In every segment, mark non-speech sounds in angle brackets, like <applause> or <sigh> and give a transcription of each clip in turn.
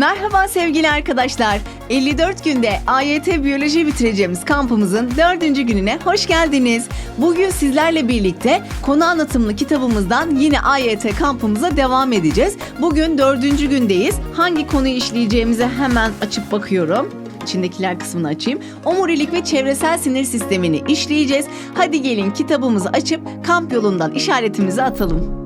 Merhaba sevgili arkadaşlar. 54 günde AYT biyoloji bitireceğimiz kampımızın 4. gününe hoş geldiniz. Bugün sizlerle birlikte konu anlatımlı kitabımızdan yine AYT kampımıza devam edeceğiz. Bugün 4. gündeyiz. Hangi konuyu işleyeceğimize hemen açıp bakıyorum. İçindekiler kısmını açayım. Omurilik ve çevresel sinir sistemini işleyeceğiz. Hadi gelin kitabımızı açıp kamp yolundan işaretimizi atalım.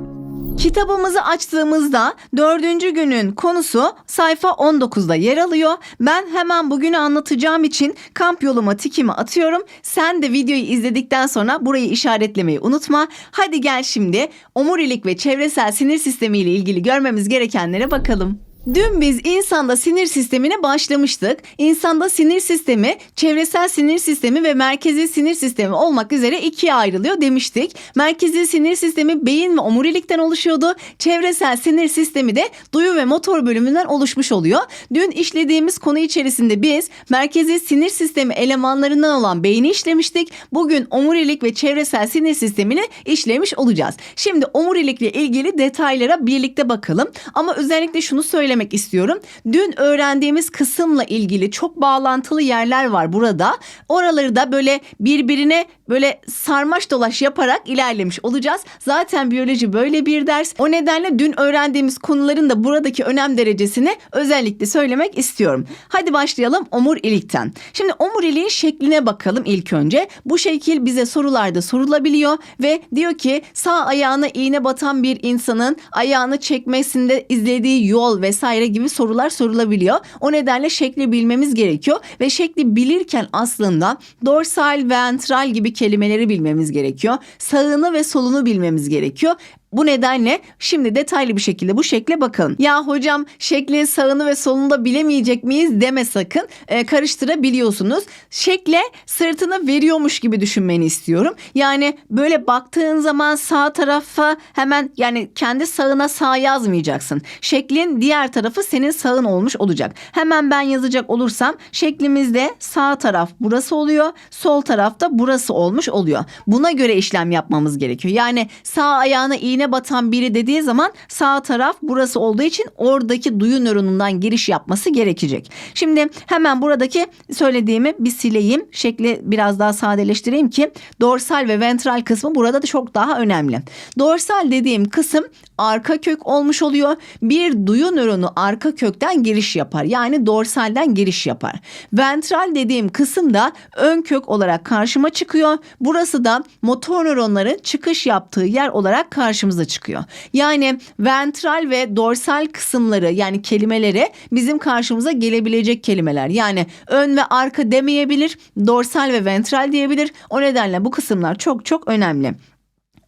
Kitabımızı açtığımızda dördüncü günün konusu sayfa 19'da yer alıyor. Ben hemen bugünü anlatacağım için kamp yoluma tikimi atıyorum. Sen de videoyu izledikten sonra burayı işaretlemeyi unutma. Hadi gel şimdi omurilik ve çevresel sinir sistemi ile ilgili görmemiz gerekenlere bakalım. Dün biz insanda sinir sistemine başlamıştık. İnsanda sinir sistemi, çevresel sinir sistemi ve merkezi sinir sistemi olmak üzere ikiye ayrılıyor demiştik. Merkezi sinir sistemi beyin ve omurilikten oluşuyordu. Çevresel sinir sistemi de duyu ve motor bölümünden oluşmuş oluyor. Dün işlediğimiz konu içerisinde biz merkezi sinir sistemi elemanlarından olan beyni işlemiştik. Bugün omurilik ve çevresel sinir sistemini işlemiş olacağız. Şimdi omurilikle ilgili detaylara birlikte bakalım. Ama özellikle şunu söylemek istiyorum. Dün öğrendiğimiz kısımla ilgili çok bağlantılı yerler var burada. Oraları da böyle birbirine böyle sarmaş dolaş yaparak ilerlemiş olacağız. Zaten biyoloji böyle bir ders. O nedenle dün öğrendiğimiz konuların da buradaki önem derecesini özellikle söylemek istiyorum. Hadi başlayalım omurilikten. Şimdi omuriliğin şekline bakalım ilk önce. Bu şekil bize sorularda sorulabiliyor ve diyor ki sağ ayağına iğne batan bir insanın ayağını çekmesinde izlediği yol vesaire gibi sorular sorulabiliyor. O nedenle şekli bilmemiz gerekiyor ve şekli bilirken aslında dorsal, ventral gibi kelimeleri bilmemiz gerekiyor. Sağını ve solunu bilmemiz gerekiyor. Bu nedenle şimdi detaylı bir şekilde bu şekle bakalım. Ya hocam şeklin sağını ve solunu da bilemeyecek miyiz deme sakın. Ee, karıştırabiliyorsunuz. Şekle sırtını veriyormuş gibi düşünmeni istiyorum. Yani böyle baktığın zaman sağ tarafa hemen yani kendi sağına sağ yazmayacaksın. Şeklin diğer tarafı senin sağın olmuş olacak. Hemen ben yazacak olursam şeklimizde sağ taraf burası oluyor. Sol tarafta burası olmuş oluyor. Buna göre işlem yapmamız gerekiyor. Yani sağ ayağına iğne batan biri dediği zaman sağ taraf burası olduğu için oradaki duyu nöronundan giriş yapması gerekecek. Şimdi hemen buradaki söylediğimi bir sileyim. Şekli biraz daha sadeleştireyim ki dorsal ve ventral kısmı burada da çok daha önemli. Dorsal dediğim kısım arka kök olmuş oluyor. Bir duyu nöronu arka kökten giriş yapar. Yani dorsalden giriş yapar. Ventral dediğim kısım da ön kök olarak karşıma çıkıyor. Burası da motor nöronların çıkış yaptığı yer olarak karşımıza çıkıyor. Yani ventral ve dorsal kısımları yani kelimeleri bizim karşımıza gelebilecek kelimeler. Yani ön ve arka demeyebilir, dorsal ve ventral diyebilir. O nedenle bu kısımlar çok çok önemli.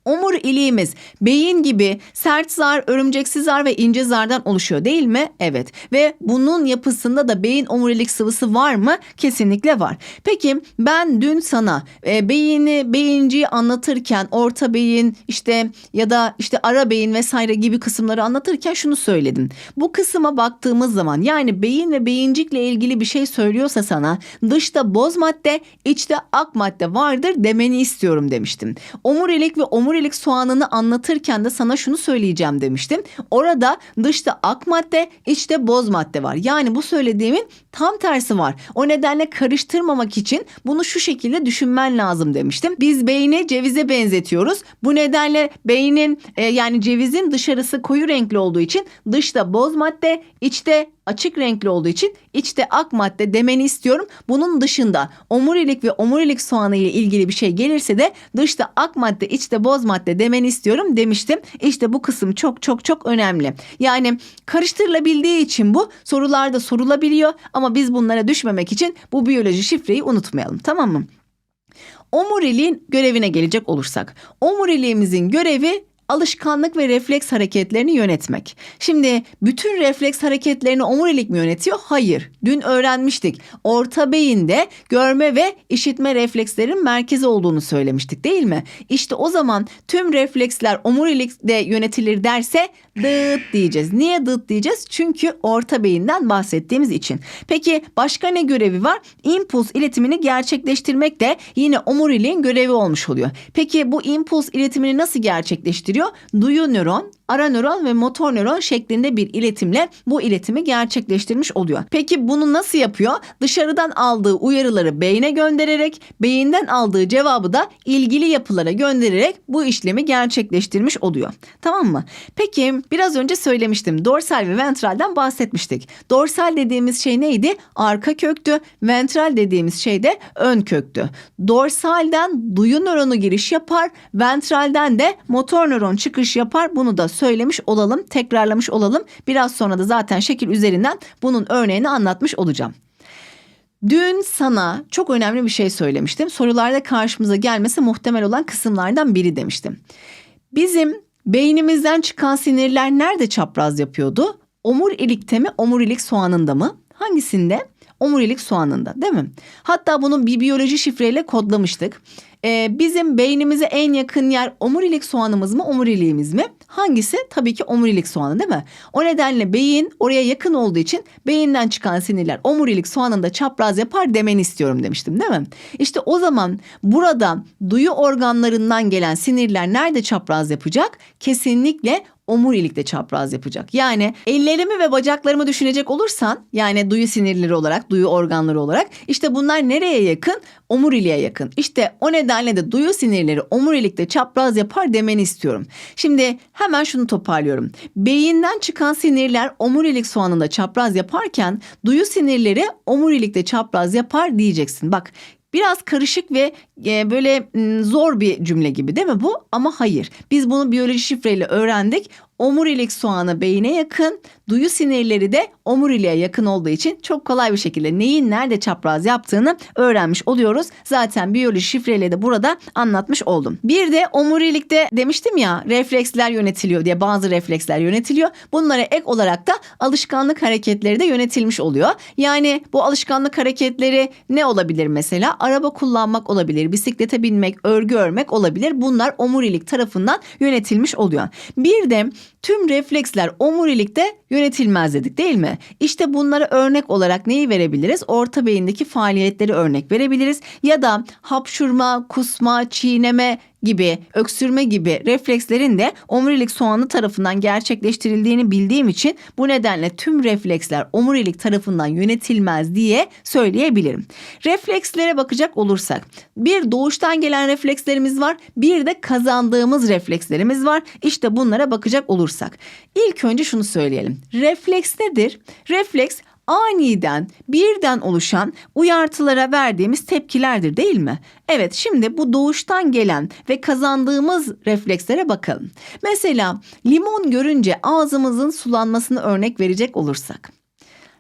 Omuriliğimiz beyin gibi sert zar, örümceksiz zar ve ince zardan oluşuyor değil mi? Evet. Ve bunun yapısında da beyin omurilik sıvısı var mı? Kesinlikle var. Peki ben dün sana e, beyini, beyinciyi anlatırken orta beyin işte ya da işte ara beyin vesaire gibi kısımları anlatırken şunu söyledim. Bu kısma baktığımız zaman yani beyin ve beyincikle ilgili bir şey söylüyorsa sana dışta boz madde, içte ak madde vardır demeni istiyorum demiştim. Omurilik ve omurilik omurilik soğanını anlatırken de sana şunu söyleyeceğim demiştim. Orada dışta ak madde, içte boz madde var. Yani bu söylediğimin tam tersi var. O nedenle karıştırmamak için bunu şu şekilde düşünmen lazım demiştim. Biz beyni cevize benzetiyoruz. Bu nedenle beynin e, yani cevizin dışarısı koyu renkli olduğu için dışta boz madde, içte açık renkli olduğu için içte ak madde demeni istiyorum. Bunun dışında omurilik ve omurilik soğanı ile ilgili bir şey gelirse de dışta ak madde içte boz madde demeni istiyorum demiştim. İşte bu kısım çok çok çok önemli. Yani karıştırılabildiği için bu sorularda sorulabiliyor ama biz bunlara düşmemek için bu biyoloji şifreyi unutmayalım tamam mı? Omuriliğin görevine gelecek olursak. Omuriliğimizin görevi alışkanlık ve refleks hareketlerini yönetmek. Şimdi bütün refleks hareketlerini omurilik mi yönetiyor? Hayır. Dün öğrenmiştik. Orta beyinde görme ve işitme reflekslerin merkezi olduğunu söylemiştik değil mi? İşte o zaman tüm refleksler omurilikte yönetilir derse dıt diyeceğiz. Niye dıt diyeceğiz? Çünkü orta beyinden bahsettiğimiz için. Peki başka ne görevi var? İmpuls iletimini gerçekleştirmek de yine omuriliğin görevi olmuş oluyor. Peki bu impuls iletimini nasıl gerçekleştiriyor? 오히려 누유 뉴런 ara nöron ve motor nöron şeklinde bir iletimle bu iletimi gerçekleştirmiş oluyor. Peki bunu nasıl yapıyor? Dışarıdan aldığı uyarıları beyne göndererek, beyinden aldığı cevabı da ilgili yapılara göndererek bu işlemi gerçekleştirmiş oluyor. Tamam mı? Peki biraz önce söylemiştim. Dorsal ve ventralden bahsetmiştik. Dorsal dediğimiz şey neydi? Arka köktü. Ventral dediğimiz şey de ön köktü. Dorsalden duyu nöronu giriş yapar. Ventralden de motor nöron çıkış yapar. Bunu da söylemiş olalım, tekrarlamış olalım. Biraz sonra da zaten şekil üzerinden bunun örneğini anlatmış olacağım. Dün sana çok önemli bir şey söylemiştim. Sorularda karşımıza gelmesi muhtemel olan kısımlardan biri demiştim. Bizim beynimizden çıkan sinirler nerede çapraz yapıyordu? Omurilikte mi, omurilik soğanında mı? Hangisinde? Omurilik soğanında değil mi? Hatta bunu bir biyoloji şifreyle kodlamıştık. Ee, bizim beynimize en yakın yer omurilik soğanımız mı, omuriliğimiz mi? Hangisi? Tabii ki omurilik soğanı değil mi? O nedenle beyin oraya yakın olduğu için beyinden çıkan sinirler omurilik soğanında çapraz yapar demeni istiyorum demiştim değil mi? İşte o zaman burada duyu organlarından gelen sinirler nerede çapraz yapacak? Kesinlikle omurilikte çapraz yapacak. Yani ellerimi ve bacaklarımı düşünecek olursan yani duyu sinirleri olarak, duyu organları olarak işte bunlar nereye yakın? Omuriliğe yakın. İşte o nedenle de duyu sinirleri omurilikte çapraz yapar demeni istiyorum. Şimdi hemen şunu toparlıyorum. Beyinden çıkan sinirler omurilik soğanında çapraz yaparken duyu sinirleri omurilikte çapraz yapar diyeceksin. Bak Biraz karışık ve e, böyle zor bir cümle gibi değil mi bu? Ama hayır. Biz bunu biyoloji şifreyle öğrendik. Omurilik soğanı beyine yakın, duyu sinirleri de omuriliğe yakın olduğu için çok kolay bir şekilde neyin nerede çapraz yaptığını öğrenmiş oluyoruz. Zaten biyoloji şifreyle de burada anlatmış oldum. Bir de omurilikte demiştim ya refleksler yönetiliyor diye bazı refleksler yönetiliyor. Bunlara ek olarak da alışkanlık hareketleri de yönetilmiş oluyor. Yani bu alışkanlık hareketleri ne olabilir mesela? Araba kullanmak olabilir, bisiklete binmek, örgü örmek olabilir. Bunlar omurilik tarafından yönetilmiş oluyor. Bir de tüm refleksler omurilikte yönetilmez dedik değil mi? İşte bunlara örnek olarak neyi verebiliriz? Orta beyindeki faaliyetleri örnek verebiliriz ya da hapşurma, kusma, çiğneme gibi, öksürme gibi reflekslerin de omurilik soğanı tarafından gerçekleştirildiğini bildiğim için bu nedenle tüm refleksler omurilik tarafından yönetilmez diye söyleyebilirim. Reflekslere bakacak olursak bir doğuştan gelen reflekslerimiz var, bir de kazandığımız reflekslerimiz var. İşte bunlara bakacak olursak ilk önce şunu söyleyelim. Refleks nedir? Refleks aniden birden oluşan uyartılara verdiğimiz tepkilerdir değil mi? Evet şimdi bu doğuştan gelen ve kazandığımız reflekslere bakalım. Mesela limon görünce ağzımızın sulanmasını örnek verecek olursak.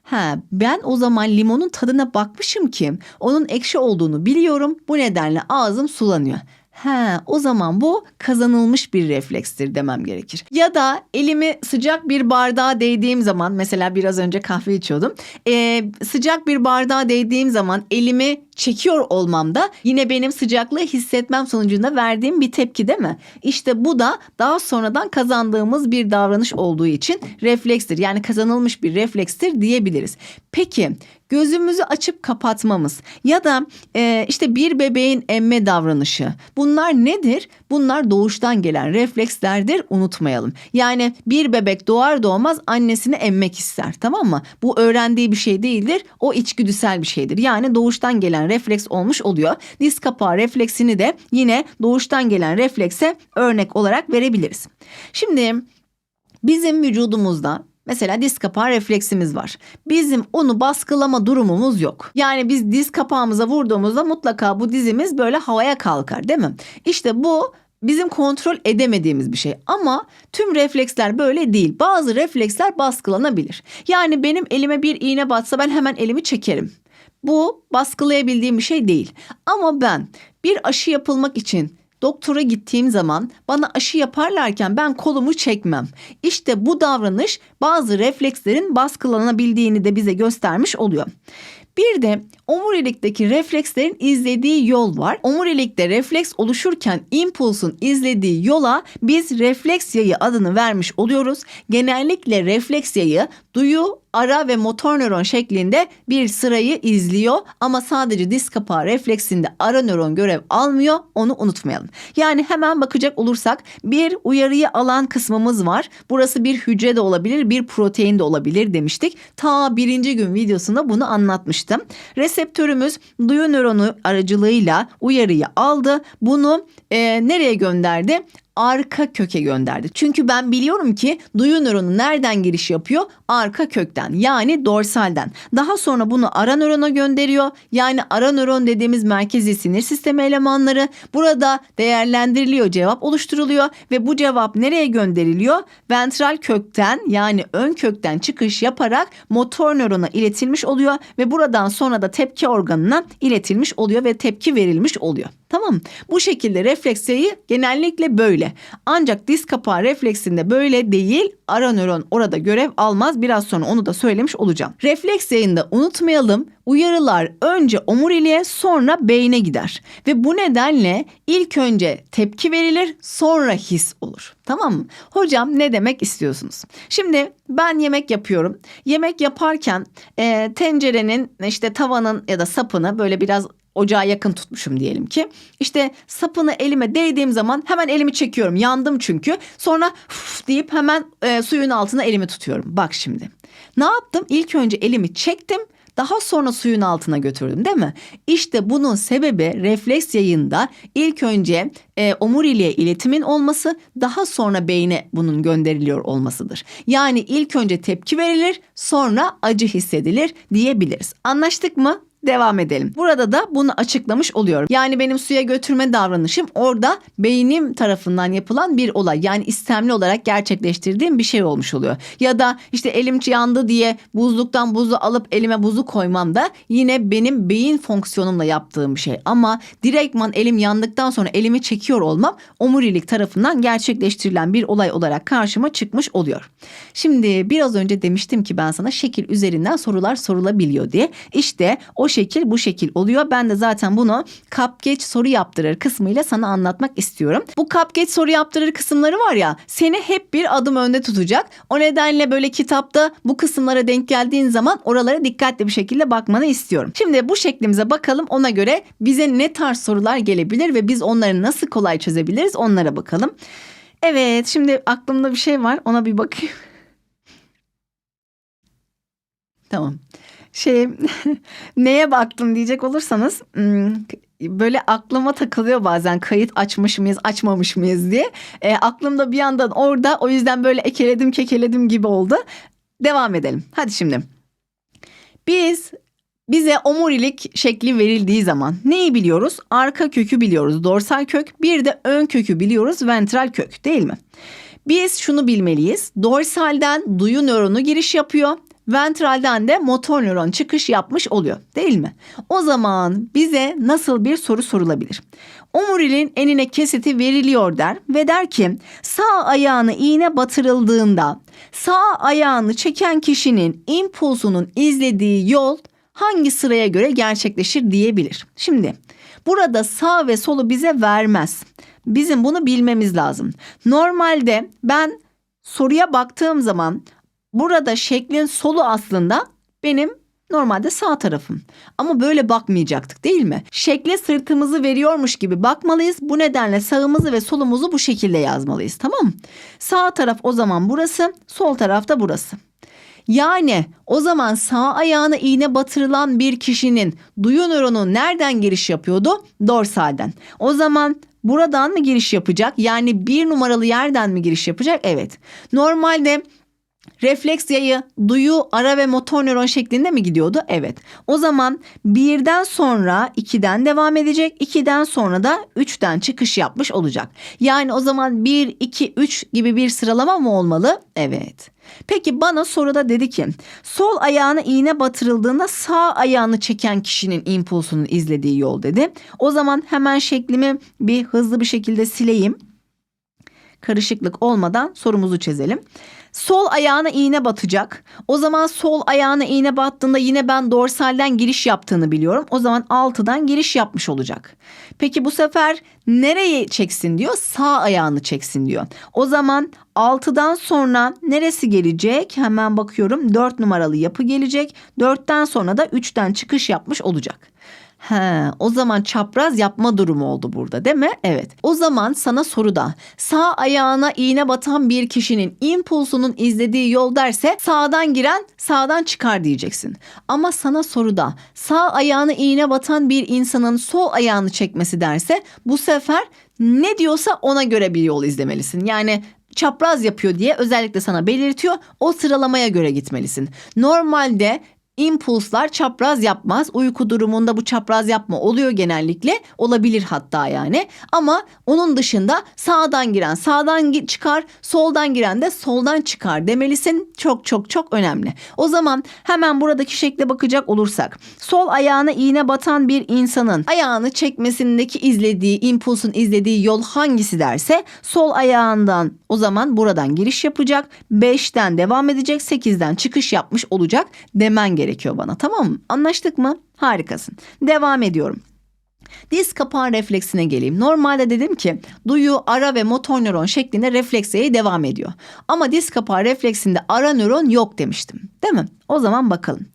Ha, ben o zaman limonun tadına bakmışım ki onun ekşi olduğunu biliyorum. Bu nedenle ağzım sulanıyor. He, o zaman bu kazanılmış bir reflekstir demem gerekir. Ya da elimi sıcak bir bardağa değdiğim zaman mesela biraz önce kahve içiyordum. Ee, sıcak bir bardağa değdiğim zaman elimi çekiyor olmam da yine benim sıcaklığı hissetmem sonucunda verdiğim bir tepki değil mi? İşte bu da daha sonradan kazandığımız bir davranış olduğu için reflekstir. Yani kazanılmış bir reflekstir diyebiliriz. Peki gözümüzü açıp kapatmamız ya da e, işte bir bebeğin emme davranışı bunlar nedir? Bunlar doğuştan gelen reflekslerdir unutmayalım. Yani bir bebek doğar doğmaz annesini emmek ister tamam mı? Bu öğrendiği bir şey değildir o içgüdüsel bir şeydir. Yani doğuştan gelen refleks olmuş oluyor. Diz kapağı refleksini de yine doğuştan gelen reflekse örnek olarak verebiliriz. Şimdi bizim vücudumuzda Mesela diz kapağı refleksimiz var. Bizim onu baskılama durumumuz yok. Yani biz diz kapağımıza vurduğumuzda mutlaka bu dizimiz böyle havaya kalkar değil mi? İşte bu bizim kontrol edemediğimiz bir şey. Ama tüm refleksler böyle değil. Bazı refleksler baskılanabilir. Yani benim elime bir iğne batsa ben hemen elimi çekerim. Bu baskılayabildiğim bir şey değil. Ama ben bir aşı yapılmak için doktora gittiğim zaman bana aşı yaparlarken ben kolumu çekmem. İşte bu davranış bazı reflekslerin baskılanabildiğini de bize göstermiş oluyor. Bir de omurilikteki reflekslerin izlediği yol var. Omurilikte refleks oluşurken impulsun izlediği yola biz refleks yayı adını vermiş oluyoruz. Genellikle refleks yayı duyu ara ve motor nöron şeklinde bir sırayı izliyor ama sadece diz kapağı refleksinde ara nöron görev almıyor. Onu unutmayalım. Yani hemen bakacak olursak bir uyarıyı alan kısmımız var. Burası bir hücre de olabilir, bir protein de olabilir demiştik. Ta birinci gün videosunda bunu anlatmıştım. Reseptörümüz duyu nöronu aracılığıyla uyarıyı aldı. Bunu e, nereye gönderdi? Arka köke gönderdi. Çünkü ben biliyorum ki duyu nöronu nereden giriş yapıyor? Arka kökten yani dorsalden. Daha sonra bunu ara nörona gönderiyor. Yani ara nöron dediğimiz merkezi sinir sistemi elemanları burada değerlendiriliyor, cevap oluşturuluyor ve bu cevap nereye gönderiliyor? Ventral kökten yani ön kökten çıkış yaparak motor nörona iletilmiş oluyor ve buradan sonra da tepki organına iletilmiş oluyor ve tepki verilmiş oluyor. Tamam Bu şekilde refleks sayı genellikle böyle. Ancak diz kapağı refleksinde böyle değil. Ara nöron orada görev almaz. Biraz sonra onu da söylemiş olacağım. Refleks yayında unutmayalım. Uyarılar önce omuriliğe sonra beyne gider. Ve bu nedenle ilk önce tepki verilir sonra his olur. Tamam mı? Hocam ne demek istiyorsunuz? Şimdi ben yemek yapıyorum. Yemek yaparken e, tencerenin işte tavanın ya da sapını böyle biraz ocağa yakın tutmuşum diyelim ki. İşte sapını elime değdiğim zaman hemen elimi çekiyorum. Yandım çünkü. Sonra deyip hemen e, suyun altına elimi tutuyorum. Bak şimdi. Ne yaptım? İlk önce elimi çektim. Daha sonra suyun altına götürdüm değil mi? İşte bunun sebebi refleks yayında ilk önce e, omuriliğe iletimin olması daha sonra beyne bunun gönderiliyor olmasıdır. Yani ilk önce tepki verilir sonra acı hissedilir diyebiliriz. Anlaştık mı? Devam edelim. Burada da bunu açıklamış oluyorum. Yani benim suya götürme davranışım orada beynim tarafından yapılan bir olay. Yani istemli olarak gerçekleştirdiğim bir şey olmuş oluyor. Ya da işte elim yandı diye buzluktan buzu alıp elime buzu koymam da yine benim beyin fonksiyonumla yaptığım bir şey. Ama direktman elim yandıktan sonra elimi çekiyor olmam omurilik tarafından gerçekleştirilen bir olay olarak karşıma çıkmış oluyor. Şimdi biraz önce demiştim ki ben sana şekil üzerinden sorular sorulabiliyor diye. İşte o şekil bu şekil oluyor. Ben de zaten bunu kapgeç soru yaptırır kısmıyla sana anlatmak istiyorum. Bu kapgeç soru yaptırır kısımları var ya seni hep bir adım önde tutacak. O nedenle böyle kitapta bu kısımlara denk geldiğin zaman oralara dikkatli bir şekilde bakmanı istiyorum. Şimdi bu şeklimize bakalım ona göre bize ne tarz sorular gelebilir ve biz onları nasıl kolay çözebiliriz onlara bakalım. Evet şimdi aklımda bir şey var ona bir bakayım. <laughs> tamam şey <laughs> neye baktım diyecek olursanız hmm, böyle aklıma takılıyor bazen kayıt açmış mıyız açmamış mıyız diye. E, aklımda bir yandan orada o yüzden böyle ekeledim kekeledim gibi oldu. Devam edelim. Hadi şimdi. Biz bize omurilik şekli verildiği zaman neyi biliyoruz? Arka kökü biliyoruz, dorsal kök, bir de ön kökü biliyoruz, ventral kök değil mi? Biz şunu bilmeliyiz. Dorsalden duyu nöronu giriş yapıyor ventralden de motor nöron çıkış yapmış oluyor değil mi? O zaman bize nasıl bir soru sorulabilir? Omuriliğin enine kesiti veriliyor der ve der ki sağ ayağını iğne batırıldığında sağ ayağını çeken kişinin impulsunun izlediği yol hangi sıraya göre gerçekleşir diyebilir. Şimdi burada sağ ve solu bize vermez. Bizim bunu bilmemiz lazım. Normalde ben soruya baktığım zaman Burada şeklin solu aslında benim normalde sağ tarafım. Ama böyle bakmayacaktık değil mi? Şekle sırtımızı veriyormuş gibi bakmalıyız. Bu nedenle sağımızı ve solumuzu bu şekilde yazmalıyız tamam mı? Sağ taraf o zaman burası, sol taraf da burası. Yani o zaman sağ ayağına iğne batırılan bir kişinin duyu nöronu nereden giriş yapıyordu? Dorsalden. O zaman buradan mı giriş yapacak? Yani bir numaralı yerden mi giriş yapacak? Evet. Normalde Refleks yayı duyu, ara ve motor nöron şeklinde mi gidiyordu? Evet. O zaman birden sonra ikiden devam edecek. ikiden sonra da üçten çıkış yapmış olacak. Yani o zaman bir, iki, üç gibi bir sıralama mı olmalı? Evet. Peki bana soruda dedi ki sol ayağına iğne batırıldığında sağ ayağını çeken kişinin impulsunu izlediği yol dedi. O zaman hemen şeklimi bir hızlı bir şekilde sileyim. Karışıklık olmadan sorumuzu çizelim. Sol ayağına iğne batacak. O zaman sol ayağına iğne battığında yine ben dorsalden giriş yaptığını biliyorum. O zaman altıdan giriş yapmış olacak. Peki bu sefer nereye çeksin diyor? Sağ ayağını çeksin diyor. O zaman 6'dan sonra neresi gelecek? Hemen bakıyorum. 4 numaralı yapı gelecek. 4'ten sonra da 3'ten çıkış yapmış olacak. He, o zaman çapraz yapma durumu oldu burada değil mi? Evet. O zaman sana soruda sağ ayağına iğne batan bir kişinin impulsunun izlediği yol derse sağdan giren sağdan çıkar diyeceksin. Ama sana soruda sağ ayağına iğne batan bir insanın sol ayağını çekmesi derse bu sefer ne diyorsa ona göre bir yol izlemelisin. Yani çapraz yapıyor diye özellikle sana belirtiyor. O sıralamaya göre gitmelisin. Normalde impulslar çapraz yapmaz. Uyku durumunda bu çapraz yapma oluyor genellikle. Olabilir hatta yani. Ama onun dışında sağdan giren sağdan çıkar, soldan giren de soldan çıkar demelisin. Çok çok çok önemli. O zaman hemen buradaki şekle bakacak olursak. Sol ayağına iğne batan bir insanın ayağını çekmesindeki izlediği, impulsun izlediği yol hangisi derse sol ayağından o zaman buradan giriş yapacak. 5'ten devam edecek. 8'den çıkış yapmış olacak demen gerekiyor gerekiyor bana tamam mı? Anlaştık mı? Harikasın. Devam ediyorum. Diz kapağı refleksine geleyim. Normalde dedim ki duyu, ara ve motor nöron şeklinde reflekseye devam ediyor. Ama diz kapağı refleksinde ara nöron yok demiştim. Değil mi? O zaman bakalım.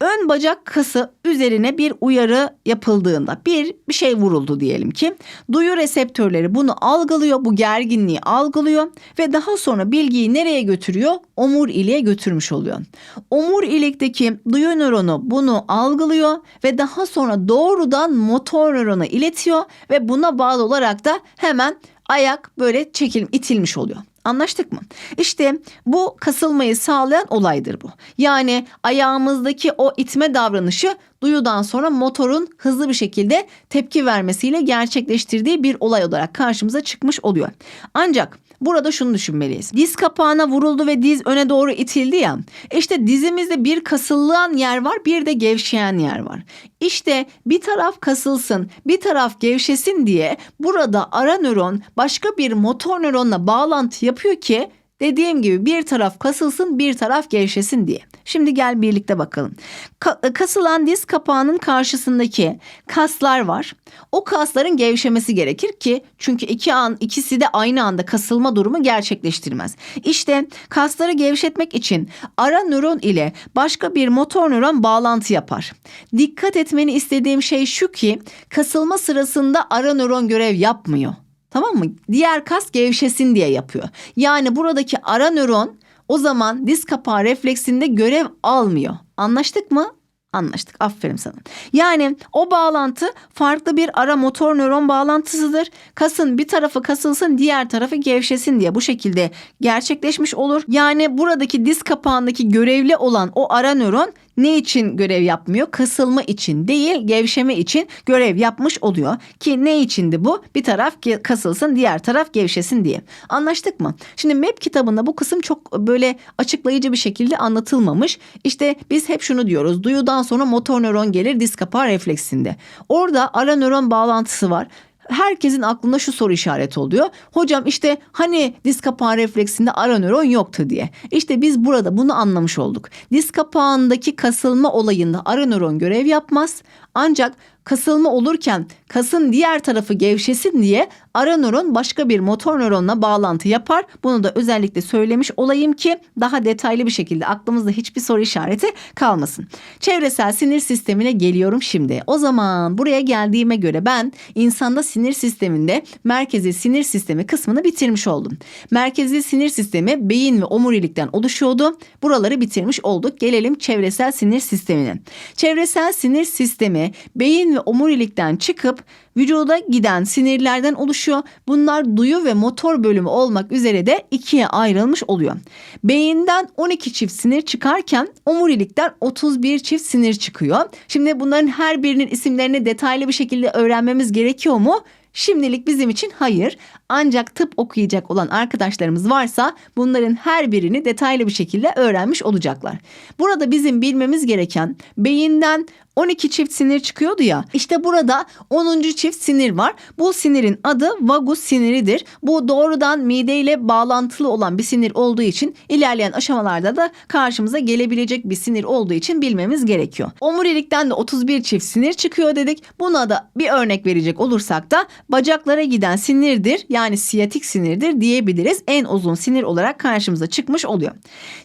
Ön bacak kası üzerine bir uyarı yapıldığında bir bir şey vuruldu diyelim ki duyu reseptörleri bunu algılıyor bu gerginliği algılıyor ve daha sonra bilgiyi nereye götürüyor? Omuriliğe götürmüş oluyor. Omurilikteki duyu nöronu bunu algılıyor ve daha sonra doğrudan motor nörona iletiyor ve buna bağlı olarak da hemen ayak böyle çekil itilmiş oluyor. Anlaştık mı? İşte bu kasılmayı sağlayan olaydır bu. Yani ayağımızdaki o itme davranışı duyudan sonra motorun hızlı bir şekilde tepki vermesiyle gerçekleştirdiği bir olay olarak karşımıza çıkmış oluyor. Ancak Burada şunu düşünmeliyiz. Diz kapağına vuruldu ve diz öne doğru itildi ya. İşte dizimizde bir kasıllayan yer var bir de gevşeyen yer var. İşte bir taraf kasılsın bir taraf gevşesin diye burada ara nöron başka bir motor nöronla bağlantı yapıyor ki Dediğim gibi bir taraf kasılsın bir taraf gevşesin diye. Şimdi gel birlikte bakalım. Ka- kasılan diz kapağının karşısındaki kaslar var. O kasların gevşemesi gerekir ki çünkü iki an ikisi de aynı anda kasılma durumu gerçekleştirmez. İşte kasları gevşetmek için ara nöron ile başka bir motor nöron bağlantı yapar. Dikkat etmeni istediğim şey şu ki kasılma sırasında ara nöron görev yapmıyor. Tamam mı? Diğer kas gevşesin diye yapıyor. Yani buradaki ara nöron o zaman diz kapağı refleksinde görev almıyor. Anlaştık mı? Anlaştık. Aferin sana. Yani o bağlantı farklı bir ara motor nöron bağlantısıdır. Kasın bir tarafı kasılsın, diğer tarafı gevşesin diye bu şekilde gerçekleşmiş olur. Yani buradaki diz kapağındaki görevli olan o ara nöron ne için görev yapmıyor? Kasılma için değil, gevşeme için görev yapmış oluyor. Ki ne içindi bu? Bir taraf kasılsın, diğer taraf gevşesin diye. Anlaştık mı? Şimdi MEP kitabında bu kısım çok böyle açıklayıcı bir şekilde anlatılmamış. İşte biz hep şunu diyoruz. Duyudan sonra motor nöron gelir diz kapağı refleksinde. Orada ara nöron bağlantısı var herkesin aklında şu soru işareti oluyor. Hocam işte hani diz kapağı refleksinde ara nöron yoktu diye. İşte biz burada bunu anlamış olduk. Diz kapağındaki kasılma olayında ara nöron görev yapmaz. Ancak kasılma olurken kasın diğer tarafı gevşesin diye ara nöron başka bir motor nöronla bağlantı yapar. Bunu da özellikle söylemiş olayım ki daha detaylı bir şekilde aklımızda hiçbir soru işareti kalmasın. Çevresel sinir sistemine geliyorum şimdi. O zaman buraya geldiğime göre ben insanda sinir sisteminde merkezi sinir sistemi kısmını bitirmiş oldum. Merkezi sinir sistemi beyin ve omurilikten oluşuyordu. Buraları bitirmiş olduk. Gelelim çevresel sinir sistemine. Çevresel sinir sistemi beyin ve omurilikten çıkıp vücuda giden sinirlerden oluşuyor. Bunlar duyu ve motor bölümü olmak üzere de ikiye ayrılmış oluyor. Beyinden 12 çift sinir çıkarken omurilikten 31 çift sinir çıkıyor. Şimdi bunların her birinin isimlerini detaylı bir şekilde öğrenmemiz gerekiyor mu? Şimdilik bizim için hayır. Ancak tıp okuyacak olan arkadaşlarımız varsa bunların her birini detaylı bir şekilde öğrenmiş olacaklar. Burada bizim bilmemiz gereken beyinden 12 çift sinir çıkıyordu ya. İşte burada 10. çift sinir var. Bu sinirin adı vagus siniridir. Bu doğrudan mide ile bağlantılı olan bir sinir olduğu için ilerleyen aşamalarda da karşımıza gelebilecek bir sinir olduğu için bilmemiz gerekiyor. Omurilikten de 31 çift sinir çıkıyor dedik. Buna da bir örnek verecek olursak da bacaklara giden sinirdir. Yani siyatik sinirdir diyebiliriz. En uzun sinir olarak karşımıza çıkmış oluyor.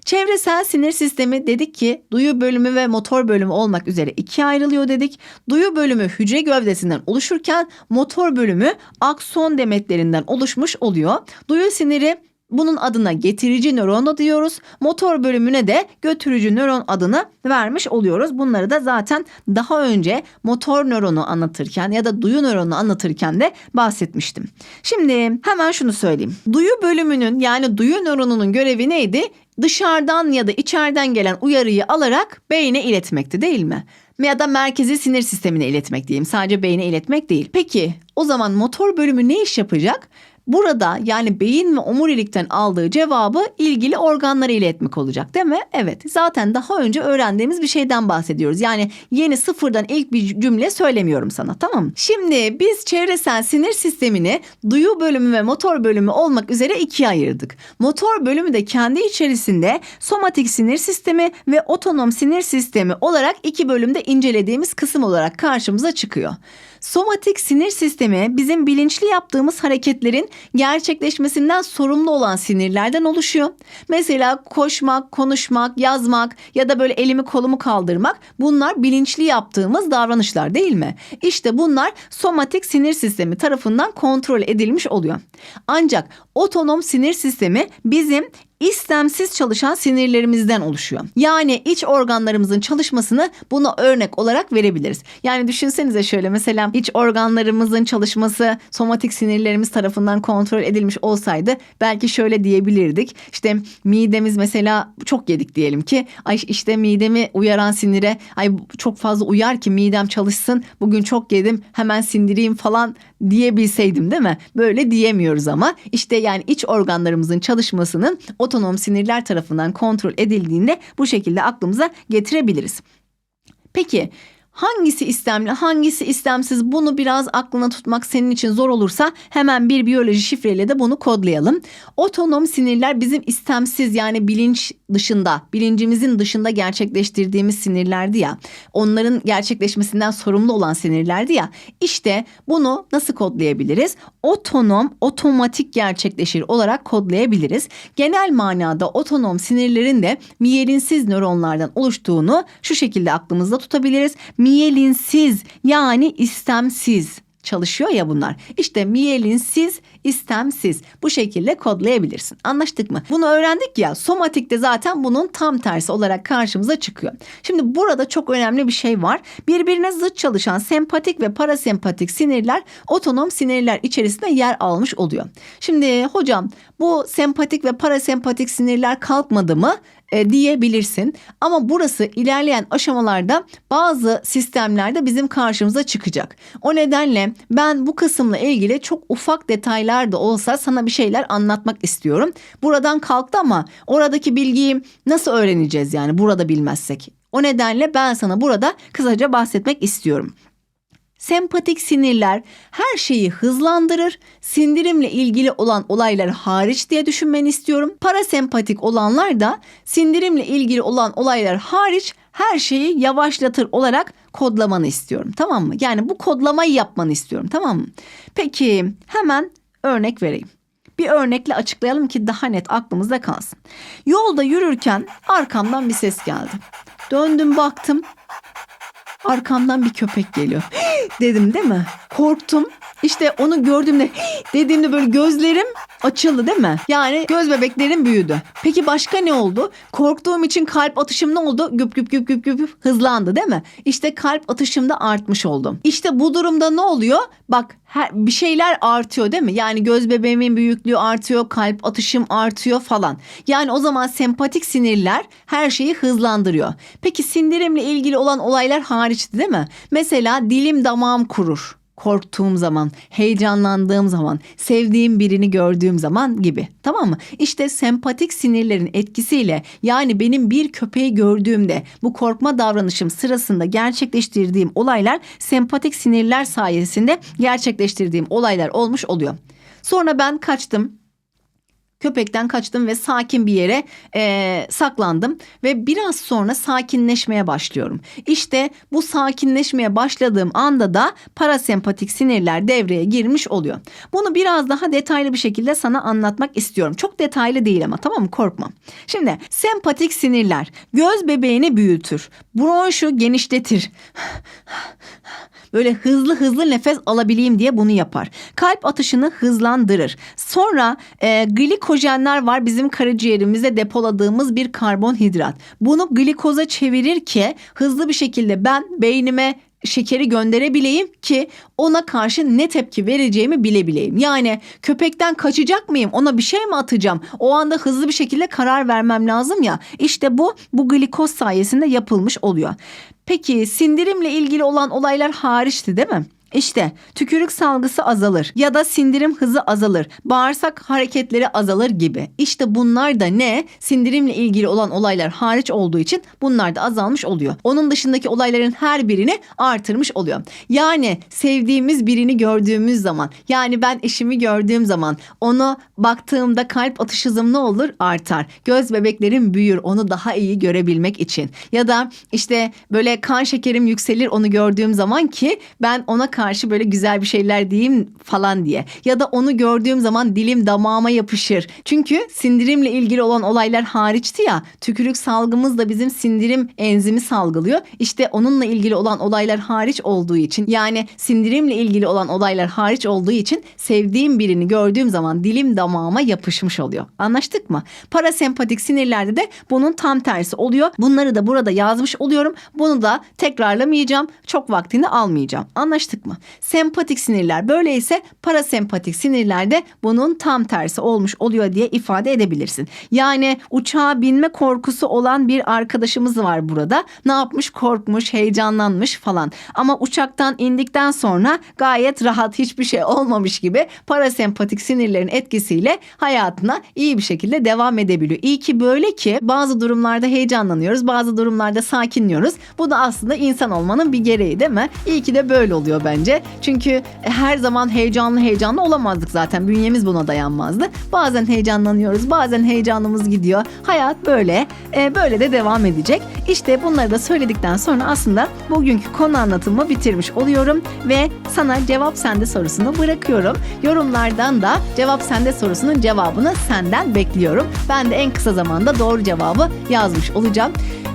Çevresel sinir sistemi dedik ki duyu bölümü ve motor bölümü olmak üzere ikiye ayrılıyor dedik. Duyu bölümü hücre gövdesinden oluşurken motor bölümü akson demetlerinden oluşmuş oluyor. Duyu siniri bunun adına getirici nöron diyoruz. Motor bölümüne de götürücü nöron adını vermiş oluyoruz. Bunları da zaten daha önce motor nöronu anlatırken ya da duyu nöronu anlatırken de bahsetmiştim. Şimdi hemen şunu söyleyeyim. Duyu bölümünün yani duyu nöronunun görevi neydi? Dışarıdan ya da içeriden gelen uyarıyı alarak beyne iletmekti değil mi? Ya da merkezi sinir sistemine iletmek diyeyim. Sadece beyne iletmek değil. Peki o zaman motor bölümü ne iş yapacak? Burada yani beyin ve omurilikten aldığı cevabı ilgili organlara iletmek olacak değil mi? Evet zaten daha önce öğrendiğimiz bir şeyden bahsediyoruz. Yani yeni sıfırdan ilk bir cümle söylemiyorum sana tamam mı? Şimdi biz çevresel sinir sistemini duyu bölümü ve motor bölümü olmak üzere ikiye ayırdık. Motor bölümü de kendi içerisinde somatik sinir sistemi ve otonom sinir sistemi olarak iki bölümde incelediğimiz kısım olarak karşımıza çıkıyor. Somatik sinir sistemi bizim bilinçli yaptığımız hareketlerin gerçekleşmesinden sorumlu olan sinirlerden oluşuyor. Mesela koşmak, konuşmak, yazmak ya da böyle elimi kolumu kaldırmak bunlar bilinçli yaptığımız davranışlar değil mi? İşte bunlar somatik sinir sistemi tarafından kontrol edilmiş oluyor. Ancak otonom sinir sistemi bizim istemsiz çalışan sinirlerimizden oluşuyor. Yani iç organlarımızın çalışmasını buna örnek olarak verebiliriz. Yani düşünsenize şöyle mesela iç organlarımızın çalışması somatik sinirlerimiz tarafından kontrol edilmiş olsaydı belki şöyle diyebilirdik. İşte midemiz mesela çok yedik diyelim ki ay işte midemi uyaran sinire ay çok fazla uyar ki midem çalışsın bugün çok yedim hemen sindireyim falan diyebilseydim değil mi? Böyle diyemiyoruz ama işte yani iç organlarımızın çalışmasının otonom sinirler tarafından kontrol edildiğinde bu şekilde aklımıza getirebiliriz. Peki Hangisi istemli, hangisi istemsiz bunu biraz aklına tutmak senin için zor olursa hemen bir biyoloji şifreyle de bunu kodlayalım. Otonom sinirler bizim istemsiz yani bilinç dışında, bilincimizin dışında gerçekleştirdiğimiz sinirlerdi ya. Onların gerçekleşmesinden sorumlu olan sinirlerdi ya. İşte bunu nasıl kodlayabiliriz? Otonom, otomatik gerçekleşir olarak kodlayabiliriz. Genel manada otonom sinirlerin de miyelinsiz nöronlardan oluştuğunu şu şekilde aklımızda tutabiliriz miyelinsiz yani istemsiz çalışıyor ya bunlar. İşte miyelinsiz, istemsiz bu şekilde kodlayabilirsin. Anlaştık mı? Bunu öğrendik ya somatikte zaten bunun tam tersi olarak karşımıza çıkıyor. Şimdi burada çok önemli bir şey var. Birbirine zıt çalışan sempatik ve parasempatik sinirler otonom sinirler içerisinde yer almış oluyor. Şimdi hocam bu sempatik ve parasempatik sinirler kalkmadı mı? e, diyebilirsin. Ama burası ilerleyen aşamalarda bazı sistemlerde bizim karşımıza çıkacak. O nedenle ben bu kısımla ilgili çok ufak detaylar da olsa sana bir şeyler anlatmak istiyorum. Buradan kalktı ama oradaki bilgiyi nasıl öğreneceğiz yani burada bilmezsek? O nedenle ben sana burada kısaca bahsetmek istiyorum. Sempatik sinirler her şeyi hızlandırır. Sindirimle ilgili olan olaylar hariç diye düşünmeni istiyorum. Parasempatik olanlar da sindirimle ilgili olan olaylar hariç her şeyi yavaşlatır olarak kodlamanı istiyorum. Tamam mı? Yani bu kodlamayı yapmanı istiyorum. Tamam mı? Peki hemen örnek vereyim. Bir örnekle açıklayalım ki daha net aklımızda kalsın. Yolda yürürken arkamdan bir ses geldi. Döndüm baktım arkamdan bir köpek geliyor. <gasps> dedim değil mi? Korktum. İşte onu gördüğümde <gasps> dediğimde böyle gözlerim açıldı değil mi? Yani göz bebeklerim büyüdü. Peki başka ne oldu? Korktuğum için kalp atışım ne oldu? Güp güp güp güp güp hızlandı değil mi? İşte kalp atışım da artmış oldum. İşte bu durumda ne oluyor? Bak her, bir şeyler artıyor değil mi? Yani göz bebeğimin büyüklüğü artıyor, kalp atışım artıyor falan. Yani o zaman sempatik sinirler her şeyi hızlandırıyor. Peki sindirimle ilgili olan olaylar hariçti değil mi? Mesela dilim damağım kurur korktuğum zaman, heyecanlandığım zaman, sevdiğim birini gördüğüm zaman gibi. Tamam mı? İşte sempatik sinirlerin etkisiyle yani benim bir köpeği gördüğümde bu korkma davranışım sırasında gerçekleştirdiğim olaylar sempatik sinirler sayesinde gerçekleştirdiğim olaylar olmuş oluyor. Sonra ben kaçtım. Köpekten kaçtım ve sakin bir yere eee, saklandım ve biraz sonra sakinleşmeye başlıyorum. İşte bu sakinleşmeye başladığım anda da parasempatik sinirler devreye girmiş oluyor. Bunu biraz daha detaylı bir şekilde sana anlatmak istiyorum. Çok detaylı değil ama tamam mı? Korkma. Şimdi sempatik sinirler göz bebeğini büyütür. Bronşu genişletir. Böyle hızlı hızlı nefes alabileyim diye bunu yapar. Kalp atışını hızlandırır. Sonra e, glikojenler var bizim karaciğerimizde depoladığımız bir karbonhidrat. Bunu glikoza çevirir ki hızlı bir şekilde ben beynime şekeri gönderebileyim ki ona karşı ne tepki vereceğimi bilebileyim. Yani köpekten kaçacak mıyım? Ona bir şey mi atacağım? O anda hızlı bir şekilde karar vermem lazım ya. İşte bu bu glikoz sayesinde yapılmış oluyor. Peki sindirimle ilgili olan olaylar hariçti değil mi? İşte tükürük salgısı azalır ya da sindirim hızı azalır. Bağırsak hareketleri azalır gibi. İşte bunlar da ne? Sindirimle ilgili olan olaylar hariç olduğu için bunlar da azalmış oluyor. Onun dışındaki olayların her birini artırmış oluyor. Yani sevdiğimiz birini gördüğümüz zaman yani ben eşimi gördüğüm zaman onu baktığımda kalp atış hızım ne olur? Artar. Göz bebeklerim büyür onu daha iyi görebilmek için. Ya da işte böyle kan şekerim yükselir onu gördüğüm zaman ki ben ona karşı böyle güzel bir şeyler diyeyim falan diye. Ya da onu gördüğüm zaman dilim damağıma yapışır. Çünkü sindirimle ilgili olan olaylar hariçti ya. Tükürük salgımız da bizim sindirim enzimi salgılıyor. İşte onunla ilgili olan olaylar hariç olduğu için yani sindirimle ilgili olan olaylar hariç olduğu için sevdiğim birini gördüğüm zaman dilim damağıma yapışmış oluyor. Anlaştık mı? Parasempatik sinirlerde de bunun tam tersi oluyor. Bunları da burada yazmış oluyorum. Bunu da tekrarlamayacağım. Çok vaktini almayacağım. Anlaştık mı? Sempatik sinirler böyleyse parasempatik sinirlerde bunun tam tersi olmuş oluyor diye ifade edebilirsin. Yani uçağa binme korkusu olan bir arkadaşımız var burada. Ne yapmış? Korkmuş, heyecanlanmış falan. Ama uçaktan indikten sonra gayet rahat hiçbir şey olmamış gibi parasempatik sinirlerin etkisiyle hayatına iyi bir şekilde devam edebiliyor. İyi ki böyle ki bazı durumlarda heyecanlanıyoruz, bazı durumlarda sakinliyoruz. Bu da aslında insan olmanın bir gereği değil mi? İyi ki de böyle oluyor bence. Çünkü her zaman heyecanlı heyecanlı olamazdık zaten. Bünyemiz buna dayanmazdı. Bazen heyecanlanıyoruz, bazen heyecanımız gidiyor. Hayat böyle. E, böyle de devam edecek. İşte bunları da söyledikten sonra aslında bugünkü konu anlatımı bitirmiş oluyorum ve sana cevap sende sorusunu bırakıyorum. Yorumlardan da cevap sende sorusunun cevabını senden bekliyorum. Ben de en kısa zamanda doğru cevabı yazmış olacağım.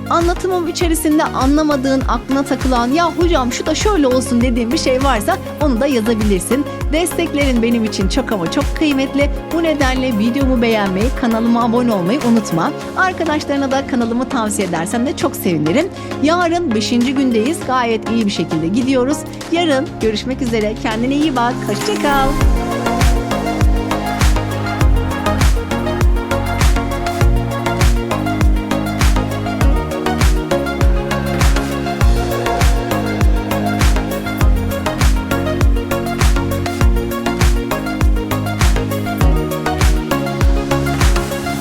Anlatımım içerisinde anlamadığın, aklına takılan ya hocam şu da şöyle olsun dediğin bir şey varsa onu da yazabilirsin. Desteklerin benim için çok ama çok kıymetli. Bu nedenle videomu beğenmeyi, kanalıma abone olmayı unutma. Arkadaşlarına da kanalımı tavsiye edersen de çok sevinirim. Yarın 5. gündeyiz. Gayet iyi bir şekilde gidiyoruz. Yarın görüşmek üzere. Kendine iyi bak. Hoşçakal.